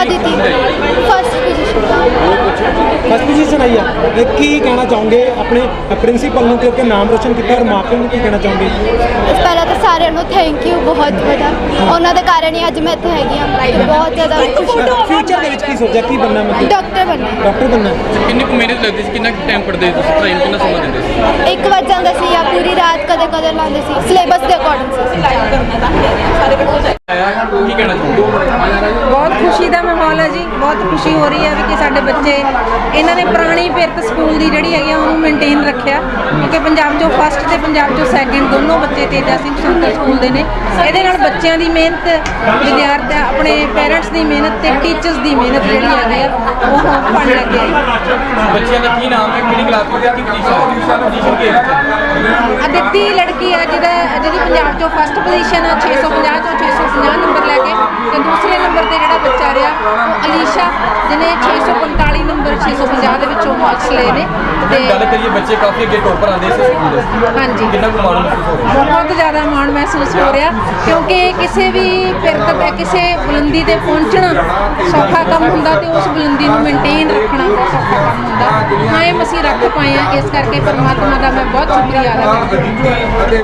Aditi first position first position ਆਈ ਆ। ਤੇ ਕੀ ਕਹਿਣਾ ਚਾਹੋਗੇ ਆਪਣੇ ਪ੍ਰਿੰਸੀਪਲ ਨੂੰ ਕਿਉਂਕਿ ਨਾਮ ਰੋਸ਼ਨ ਕੀਤਾ ਔਰ ਮਾਪਿਆਂ ਨੂੰ ਕੀ ਕਹਿਣਾ ਚਾਹੋਗੇ? ਪਹਿਲਾਂ ਤਾਂ ਸਾਰਿਆਂ ਨੂੰ ਥੈਂਕ ਯੂ ਬਹੁਤ ਵੱਡਾ। ਉਹਨਾਂ ਦੇ ਕਾਰਨ ਹੀ ਅੱਜ ਮੈਂ ਇੱਥੇ ਹੈਗੀ ਹਾਂ। ਬਹੁਤ ਜ਼ਿਆਦਾ ਫਿਊਚਰ ਦੇ ਵਿੱਚ ਕੀ ਸੋਚਿਆ? ਕੀ ਬਣਨਾ ਮਤਲਬ ਡਾਕਟਰ ਬਣਨਾ। ਡਾਕਟਰ ਬਣਨਾ। ਕਿੰਨੀ ਕੁ ਮਿਹਨਤ ਲੱਗਦੀ ਸੀ? ਕਿੰਨਾ ਟਾਈਮ ਪੜਦੇ ਸੀ ਤੁਸੀਂ? ਨੂੰ ਕਿੰਨਾ ਸਮਾਂ ਦਿੰਦੇ ਸੀ? ਇੱਕ ਵੱਜ ਜਾਂਦਾ ਸੀ ਜਾਂ ਪੂਰੀ ਰਾਤ ਕਦੇ ਕਦੇ ਲਾਉਂਦੇ ਸੀ। ਸਿਲੇਬਸ ਦੇ ਅਕੋਰਡਿੰਗ ਸੀ। ਆਇਆ ਕੀ ਕਹਿਣਾ ਚਾਹੋਗੇ ਬਹੁਤ ਖੁਸ਼ੀ ਦਾ ਮਾਹੌਲ ਹੈ ਜੀ ਬਹੁਤ ਖੁਸ਼ੀ ਹੋ ਰਹੀ ਹੈ ਵੀ ਕਿ ਸਾਡੇ ਬੱਚੇ ਇਹਨਾਂ ਨੇ ਪੁਰਾਣੀ ਪਿਰਤ ਸਕੂਲ ਦੀ ਜਿਹੜੀ ਹੈਗੀ ਆ ਉਹਨੂੰ ਮੇਨਟੇਨ ਰੱਖਿਆ। ਕਿਉਂਕਿ ਪੰਜਾਬ ਚੋਂ ਫਸਟ ਤੇ ਪੰਜਾਬ ਚੋਂ ਸੈਕਿੰਡ ਦੋਨੋਂ ਬੱਚੇ ਤੇਜਾ ਸਿੰਘ ਸੰਤਰ ਸਕੂਲ ਦੇ ਨੇ। ਇਹਦੇ ਨਾਲ ਬੱਚਿਆਂ ਦੀ ਮਿਹਨਤ ਵਿਦਿਆਰਥੀ ਆਪਣੇ ਪੇਰੈਂਟਸ ਦੀ ਮਿਹਨਤ ਤੇ ਟੀਚਰਸ ਦੀ ਮਿਹਨਤ ਜਿਹੜੀ ਹੈਗੀ ਆ ਉਹ ਪੜ ਲੱਗੇ ਬੱਚਿਆਂ ਦਾ ਕੀ ਨਾਮ ਹੈ? ਕਿਹੜੀ ਕਲਾਸ ਵਿੱਚ ਕੀ ਪੋਜੀਸ਼ਨ ਪੋਜੀਸ਼ਨ ਕੀ ਹੈ ਅਦਿੱਤੀ ਲੜਕੀ ਹੈ ਜਿਹਦਾ ਜਿਹਦੀ ਪੰਜਾਬ ਚੋਂ ਫਸਟ ਪੋਜੀਸ਼ਨ ਹੈ 650 ਚੋਂ 650 ਨੰਬਰ ਲੈ ਕੇ ਤੇ ਦੂਸਰੇ ਨੰਬਰ ਤੇ ਜਿਹੜਾ ਬੱਚਾ ਰਿਹਾ ਅਲੀਸ਼ਾ ਜਿਹਨੇ 645 ਨੰਬਰ 650 ਦੇ ਵਿੱਚੋਂ ਮਾਰਕਸ ਲਏ ਨੇ ਤੇ ਗੱਲ ਕਰੀਏ ਬੱਚੇ ਕਾਫੀ ਅੱਗੇ ਟੋਪਰ ਆਉਂਦੇ ਸੀ ਸਕੂਲ ਦੇ। ਹਾਂਜੀ। ਕਿੰਨਾ ਕੁ ਮਾਣ ਮਹਿਸੂਸ ਹੋ ਰਿਹਾ? ਬਹੁਤ ਜ਼ਿਆਦਾ ਮਾਣ ਮਹਿਸੂਸ ਹੋ ਰਿਹਾ ਕਿਉਂਕਿ ਕਿਸੇ ਵੀ ਪਿਰਤ ਤੇ ਕਿਸੇ ਬੁਲੰਦੀ ਤੇ ਪਹੁੰਚਣਾ ਸੌਖਾ ਕੰਮ ਹੁੰਦਾ ਤੇ ਉਸ ਬੁਲੰਦੀ ਨੂੰ ਮੇਨਟੇਨ ਰੱਖਣਾ ਬਹੁਤ ਸੌਖਾ ਕੰਮ ਹੁੰਦਾ। ਕਾਇਮ ਅਸੀਂ ਰੱਖ ਪਾਏ ਆ ਇਸ ਕਰਕੇ ਪਰਮਾਤਮਾ ਦਾ ਮੈਂ ਬਹੁਤ ਸ਼ੁਕਰੀਆ ਅਦਾ ਕਰਦੀ ਹਾਂ।